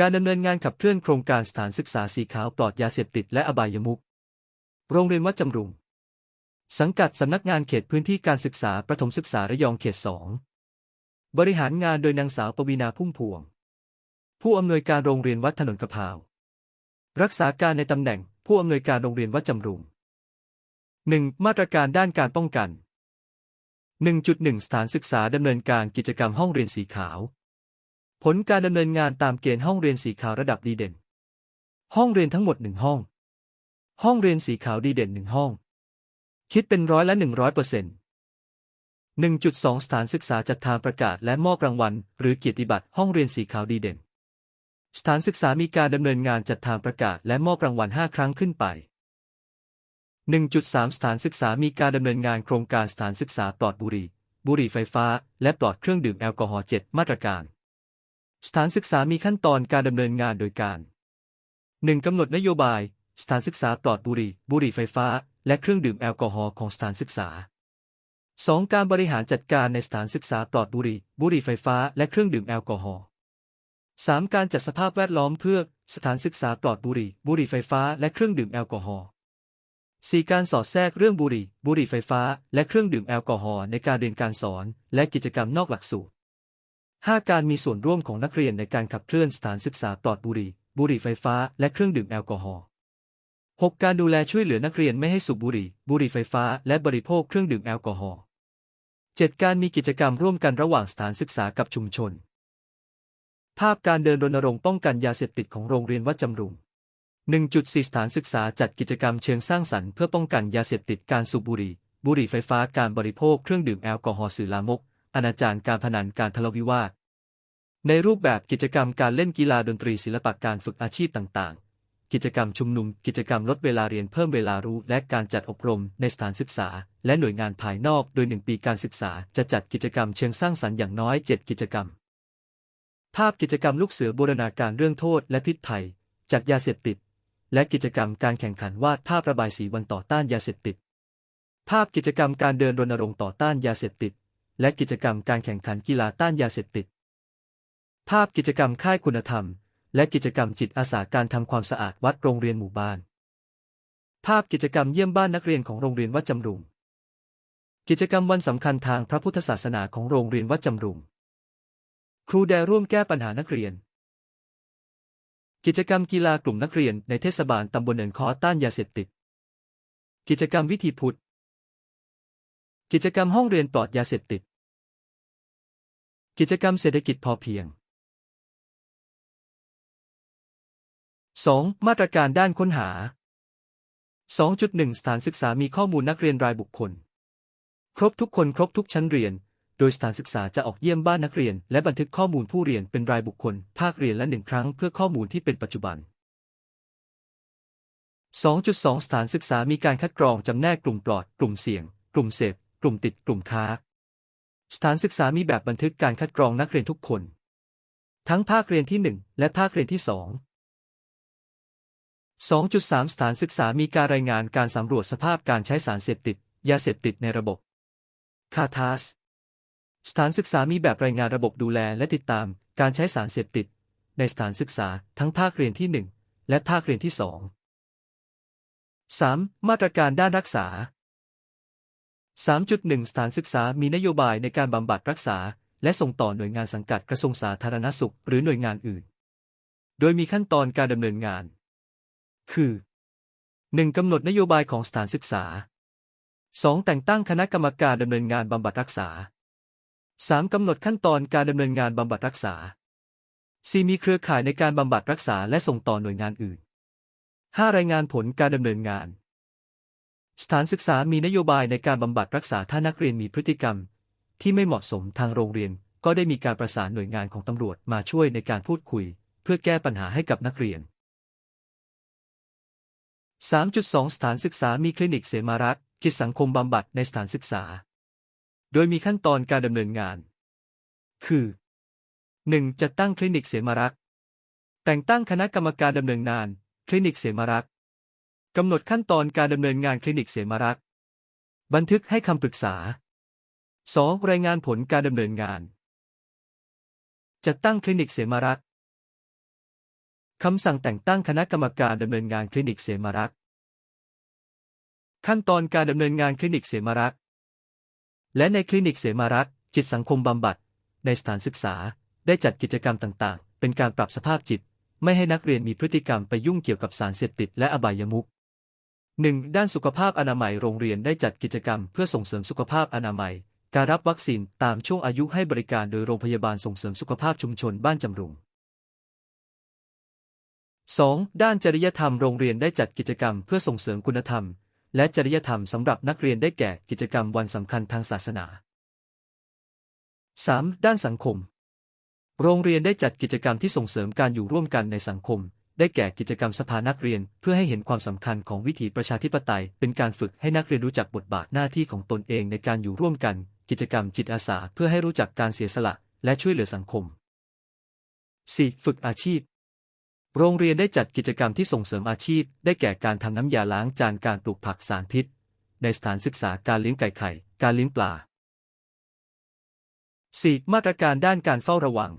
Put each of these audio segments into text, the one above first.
การดำเนินงานขับเคลื่อนโครงการสถานศึกษาสีขาวปลอดยาเสพติดและอบายมุข โรงเรียนวัดจำรุง สังกัดสำนักงานเขตพื้นที่การศึกษาประถมศึกษาระยองเขตสอง บริหารงานโดยนางสาวปวีนาพุ่มพวง ผู้อำนวยการโรงเรียนวัดถนนกระพาว รักษาการในตำแหน่งผู้อำนวยการโรงเรียนวัดจำรุง 1. มาตรการด้านการป้องกัน 1.1 สถานศึกษาดำเนินการกิจกรรมห้องเรียนสีขาว ผลการดำเนินงานตามเกณฑ์ห้องเรียนสีขาวระดับดีเด่น ห้องเรียนทั้งหมดหนึ่งห้อง ห้องเรียนสีขาวดีเด่นหนึ่งห้อง คิดเป็นร้อยละหนึ่งร้อยเปอร์เซ็นต์หนึ่งจุดสองสถานศึกษาจัดทางประกาศและมอบรางวัล หรือเกียรติบัตรห้องเรียนสีขาวดีเด่น สถานศึกษามีการดำเนินงานจัดทางประกาศและมอบรางวัล5ครั้งขึ้นไป 1.3 สถานศึกษามีการดำเนินงานโครงการสถานศึกษาปลอดบุหรี่ บุหรี่ไฟฟ้า และปลอดเครื่องดื่มแอลกอฮอล์7มาตรการ สถานศึกษามีขั้นตอนการดำเนินงานโดยการ 1. กำหนดนโยบาย สถานศึกษาปลอดบุหรี่ บุหรี่ไฟฟ้า และเครื่องดื่มแอลกอฮอล์ของสถานศึกษา 2. การบริหารจัดการในสถานศึกษาปลอดบุหรี่ บุหรี่ไฟฟ้า และเครื่องดื่มแอลกอฮอล์ 3. การจัดสภาพแวดล้อมเพื่อสถานศึกษาปลอดบุหรี่ บุหรี่ไฟฟ้า และเครื่องดื่มแอลกอฮอล์ 4. การสอดแทรกเรื่องบุหรี่ บุหรี่ไฟฟ้า และเครื่องดื่มแอลกอฮอล์ในการเรียนการสอน และกิจกรรมนอกหลักสูตร 5. การมีส่วนร่วมของนักเรียนในการขับเคลื่อนสถานศึกษาปลอดบุหรี่ บุหรี่ไฟฟ้า และเครื่องดื่มแอลกอฮอล์ 6. การดูแลช่วยเหลือนักเรียนไม่ให้สูบบุหรี่ บุหรี่ไฟฟ้า และบริโภคเครื่องดื่มแอลกอฮอล์ 7. การมีกิจกรรมร่วมกันระหว่างสถานศึกษากับชุมชน ภาพการเดินรณรงค์ป้องกันยาเสพติดของโรงเรียนวัดจำรุง 1.4 สถานศึกษาจัดกิจกรรมเชิงสร้างสรรค์เพื่อป้องกันยาเสพติดการสูบบุหรี่ บุหรี่ไฟฟ้าการบริโภคเครื่องดื่มแอลกอฮอล์สื่อลามก อนาจารการพนันการทะเลาะวิวาท ในรูปแบบกิจกรรมการเล่นกีฬาดนตรีศิลปะการฝึกอาชีพต่างๆ กิจกรรมชุมนุม กิจกรรมลดเวลาเรียนเพิ่มเวลารู้ และการจัดอบรมในสถานศึกษา และหน่วยงานภายนอกโดยหนึ่งปีการศึกษา จะจัดกิจกรรมเชิงสร้างสรรค์อย่างน้อย 7 กิจกรรม ภาพกิจกรรมลูกเสือบูรณาการเรื่องโทษ และพิษภัย จากยาเสพติด และกิจกรรมการแข่งขันวาดภาพระบายสีวันต่อต้านยาเสพติด ภาพกิจกรรมการเดินรณรงค์ต่อต้านยาเสพติด และกิจกรรมการแข่งขันกีฬาต้านยาเสพติด ภาพกิจกรรมค่ายคุณธรรม และกิจกรรมจิตอาสาการทำความสะอาดวัดโรงเรียนหมู่บ้าน ภาพกิจกรรมเยี่ยมบ้านนักเรียนของโรงเรียนวัดจำรุง กิจกรรมวันสำคัญทางพระพุทธศาสนาของโรงเรียนวัดจำรุง ครูแดร่วมแก้ปัญหานักเรียน กิจกรรมกีฬากลุ่มนักเรียนในเทศบาลตำบลเนินคอต้านยาเสพติด กิจกรรมวิธีพุทธกิจกรรมห้องเรียนปลอดยาเสพติด กิจกรรมเศรษฐกิจพอเพียง 2. มาตรการด้านค้นหา 2.1 สถานศึกษามีข้อมูลนักเรียนรายบุคคล ครบทุกคนครบทุกชั้นเรียน โดยสถานศึกษาจะออกเยี่ยมบ้านนักเรียน และบันทึกข้อมูลผู้เรียนเป็นรายบุคคล ภาคเรียนละหนึ่งครั้งเพื่อข้อมูลที่เป็นปัจจุบัน 2.2 สถานศึกษามีการคัดกรองจำแนกกลุ่มปลอด กลุ่มเสี่ยง กลุ่มเสพ กลุ่มติด กลุ่มค้า สถานศึกษามีแบบบันทึกการคัดกรองนักเรียนทุกคน ทั้งภาคเรียนที่ 1 และภาคเรียนที่ 2 2.3 สถานศึกษามีการรายงานการสำรวจสภาพการใช้สารเสพติด ยาเสพติดในระบบคาทาสสถานศึกษามีแบบรายงานระบบดูแลและติดตามการใช้สารเสพติด ในสถานศึกษาทั้งภาคเรียนที่ 1 และภาคเรียนที่ 2 3. มาตรการด้านรักษา 3.1 สถานศึกษามีนโยบายในการบำบัดรักษา และส่งต่อหน่วยงานสังกัดกระทรวงสาธารณสุข หรือหน่วยงานอื่น โดยมีขั้นตอนการดำเนินงาน คือ 1. กำหนดนโยบายของสถานศึกษา 2. แต่งตั้งคณะกรรมการดำเนินงานบำบัดรักษา 3. กำหนดขั้นตอนการดำเนินงานบำบัดรักษา 4. มีเครือข่ายในการบำบัดรักษาและส่งต่อหน่วยงานอื่น 5. รายงานผลการดำเนินงาน สถานศึกษามีนโยบายในการบำบัดรักษาถ้านักเรียนมีพฤติกรรม ที่ไม่เหมาะสมทางโรงเรียน ก็ได้มีการประสานหน่วยงานของตำรวจมาช่วยในการพูดคุย เพื่อแก้ปัญหาให้กับนักเรียน 3.2 สถานศึกษามีคลินิกเสมารักษ์จิตสังคมบำบัดในสถานศึกษา โดยมีขั้นตอนการดำเนินงาน คือ 1. จัดตั้งคลินิกเสมารักษ์แต่งตั้งคณะกรรมการดำเนินงาน คลินิกเสมารักษ์ กำหนดขั้นตอนการดำเนินงานคลินิกเสมารักษ์บันทึกให้คำปรึกษา 2. รายงานผลการดำเนินงาน จัดตั้งคลินิกเสมารักษ์คำสั่งแต่งตั้งคณะกรรมการดำเนินงานคลินิกเสมารักษ์ขั้นตอนการดำเนินงานคลินิกเสมารักษ์และในคลินิกเสมารักษ์จิตสังคมบำบัด ในสถานศึกษา ได้จัดกิจกรรมต่าง ๆ เป็นการปรับสภาพจิต ไม่ให้นักเรียนมีพฤติกรรมไปยุ่งเกี่ยวกับสารเสพติดและอบายมุข 1. ด้านสุขภาพอนามัยโรงเรียนได้จัดกิจกรรมเพื่อส่งเสริมสุขภาพอนามัย การรับวัคซีนตามช่วงอายุให้บริการโดยโรงพยาบาลส่งเสริมสุขภาพชุมชนบ้านจำรุง 2. ด้านจริยธรรมโรงเรียนได้จัดกิจกรรมเพื่อส่งเสริมคุณธรรม และจริยธรรมสำหรับนักเรียนได้แก่กิจกรรมวันสำคัญทางศาสนา 3. ด้านสังคม โรงเรียนได้จัดกิจกรรมที่ส่งเสริมการอยู่ร่วมกันในสังคม ได้แก่กิจกรรมสภานักเรียน เพื่อให้เห็นความสำคัญของวิถีประชาธิปไตย เป็นการฝึกให้นักเรียนรู้จักบทบาทหน้าที่ของตนเองในการอยู่ร่วมกัน กิจกรรมจิตอาสาเพื่อให้รู้จักการเสียสละ และช่วยเหลือสังคม 4. ฝึกอาชีพ โรงเรียนได้จัดกิจกรรมที่ส่งเสริมอาชีพ ได้แก่การทำน้ำยาล้างจานการปลูกผักสารพิษ ในสถานศึกษาการเลี้ยงไก่ไข่ การเลี้ยงปลา 4. มาตรการด้านการเฝ้าระวัง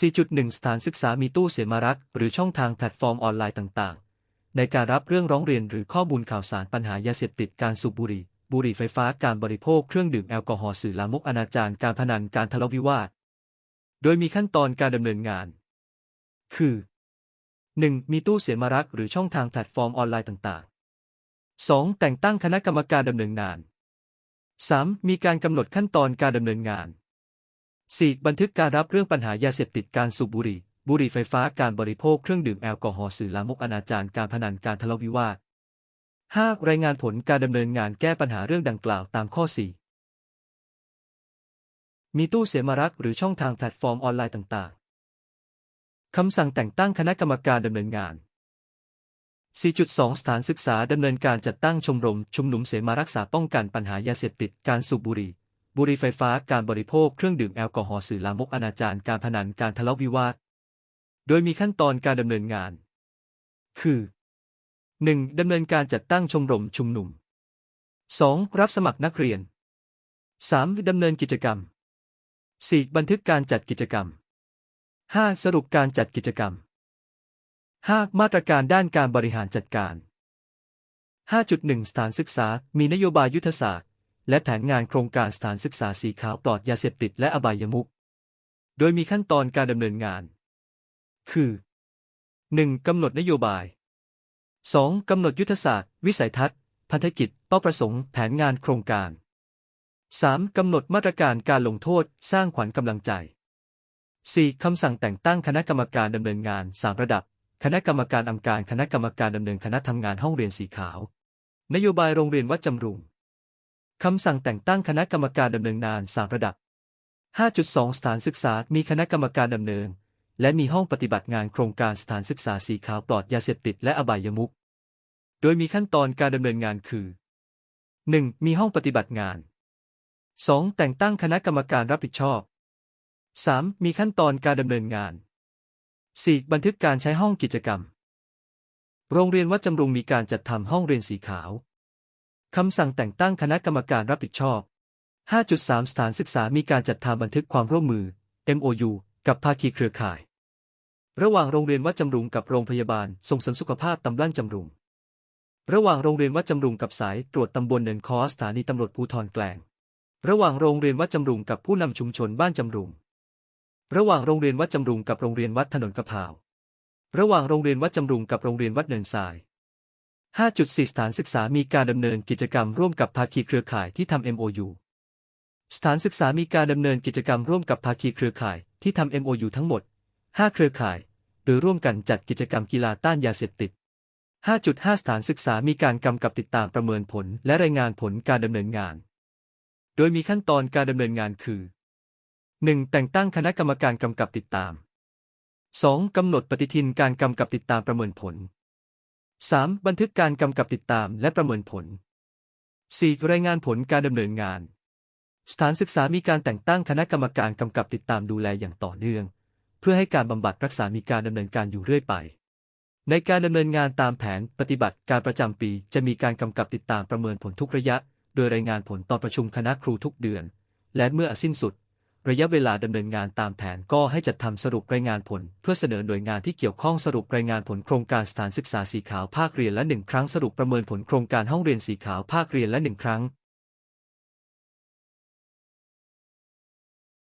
4.1 สถานศึกษามีตู้เสียมารัก หรือช่องทางแพลตฟอร์มออนไลน์ต่างๆ ในการรับเรื่องร้องเรียนหรือข้อมูลข่าวสารปัญหายาเสพติดการสูบบุหรี่ บุหรี่ไฟฟ้าการบริโภคเครื่องดื่มแอลกอฮอล์สื่อลามกอนาจารการพนันการทะเลาะวิวาท โดยมีขั้นตอนการดำเนินงาน คือ 1. มีตู้เสียมารัก หรือช่องทางแพลตฟอร์มออนไลน์ต่างๆ 2. แต่งตั้งคณะกรรมการดำเนินงาน 3. มีการกำหนดขั้นตอนการดำเนินงาน 4. บันทึกการรับเรื่องปัญหายาเสพติดการสูบบุหรี่ บุหรี่ไฟฟ้าการบริโภคเครื่องดื่มแอลกอฮอล์สื่อลามกอนาจารการพนันการทะเลาะวิวาท 5. รายงานผลการดำเนินงานแก้ปัญหาเรื่องดังกล่าวตามข้อ 4 มีตู้เสมารักหรือช่องทางแพลตฟอร์มออนไลน์ต่างๆ คำสั่งแต่งตั้งคณะกรรมการดำเนินงาน 4.2 สถานศึกษาดำเนินการจัดตั้งชมรม ชุมนุมเสมารักษาป้องกันปัญหายาเสพติดการสูบบุหรี่ บุหรี่ไฟฟ้าการบริโภคเครื่องดื่มแอลกอฮอล์สื่อลามกอนาจารการพนันการทะเลาะวิวาท โดยมีขั้นตอนการดำเนินงาน คือ 1. ดำเนินการจัดตั้งชมรมชุมนุม 2. รับสมัครนักเรียน 3. ดำเนินกิจกรรม 4. บันทึกการจัดกิจกรรม 5. สรุปการจัดกิจกรรม 5. มาตรการด้านการบริหารจัดการ 5.1 สถานศึกษา มีนโยบายยุทธศาสตร์ และแผนงานโครงการสถานศึกษาสีขาวปลอดยาเสพติดและอบายมุข โดยมีขั้นตอนการดำเนินงาน คือ 1. กำหนดนโยบาย 2. กำหนดยุทธศาสตร์ วิสัยทัศน์ พันธกิจ เป้าประสงค์ แผนงานโครงการ 3. กำหนดมาตรการการลงโทษ สร้างขวัญกำลังใจ 4. คำสั่งแต่งตั้งคณะกรรมการดำเนินงาน 3 ระดับ คณะกรรมการอำการ คณะกรรมการดำเนินคณะทำงานห้องเรียนสีขาว นโยบายโรงเรียนวัดจำรุง คำสั่งแต่งตั้งคณะกรรมการดำเนินงาน3ระดับ 5.2 สถานศึกษา มีคณะกรรมการดำเนิน และมีห้องปฏิบัติงานโครงการสถานศึกษาสีขาวปลอดยาเสพติดและอบายมุข โดยมีขั้นตอนการดำเนินงานคือ 1. มีห้องปฏิบัติงาน 2. แต่งตั้งคณะกรรมการรับผิดชอบ 3. มีขั้นตอนการดำเนินงาน 4. บันทึกการใช้ห้องกิจกรรม โรงเรียนวัดจำรุงมีการจัดทำห้องเรียนสีขาว คำสั่งแต่งตั้งคณะกรรมการรับผิดชอบ 5.3 สถานศึกษามีการจัดทำบันทึกความร่วมมือ MOU กับภาคีเครือข่าย ระหว่างโรงเรียนวัดจำรุงกับโรงพยาบาลส่งเสริมสุขภาพตำบลจำรุง ระหว่างโรงเรียนวัดจำรุงกับสายตรวจตำบลเนินคอสถานีตำรวจภูธรแกลง ระหว่างโรงเรียนวัดจำรุงกับผู้นำชุมชนบ้านจำรุง ระหว่างโรงเรียนวัดจำรุงกับโรงเรียนวัดถนนกระพาว ระหว่างโรงเรียนวัดจำรุงกับโรงเรียนวัดเนินทราย 5.4 สถานศึกษามีการดำเนินกิจกรรมร่วมกับภาคีเครือข่ายที่ทำ MOU สถานศึกษามีการดำเนินกิจกรรมร่วมกับภาคีเครือข่ายที่ทำ MOU ทั้งหมด 5 เครือข่าย โดยร่วมกันจัดกิจกรรมกีฬาต้านยาเสพติด 5.5 สถานศึกษามีการกำกับติดตามประเมินผลและรายงานผลการดำเนินงาน โดยมีขั้นตอนการดำเนินงานคือ 1. แต่งตั้งคณะกรรมการกำกับติดตาม 2. กำหนดปฏิทินการกำกับติดตามประเมินผล 3. บันทึกการกำกับติดตามและประเมินผล 4. รายงานผลการดำเนินงาน สถานศึกษามีการแต่งตั้งคณะกรรมการกำกับติดตามดูแลอย่างต่อเนื่อง เพื่อให้การบำบัดรักษามีการดำเนินการอยู่เรื่อยไป ในการดำเนินงานตามแผนปฏิบัติการประจำปี จะมีการกำกับติดตามประเมินผลทุกระยะ โดยรายงานผลต่อประชุมคณะครูทุกเดือน และเมื่อสิ้นสุด ระยะเวลาดำเนินงานตามแผนก็ให้จัดทำสรุปรายงานผล เพื่อเสนอหน่วยงานที่เกี่ยวข้องสรุปรายงานผลโครงการสถานศึกษาสีขาวภาคเรียนละหนึ่งครั้งสรุปประเมินผลโครงการห้องเรียนสีขาวภาคเรียนละหนึ่งครั้ง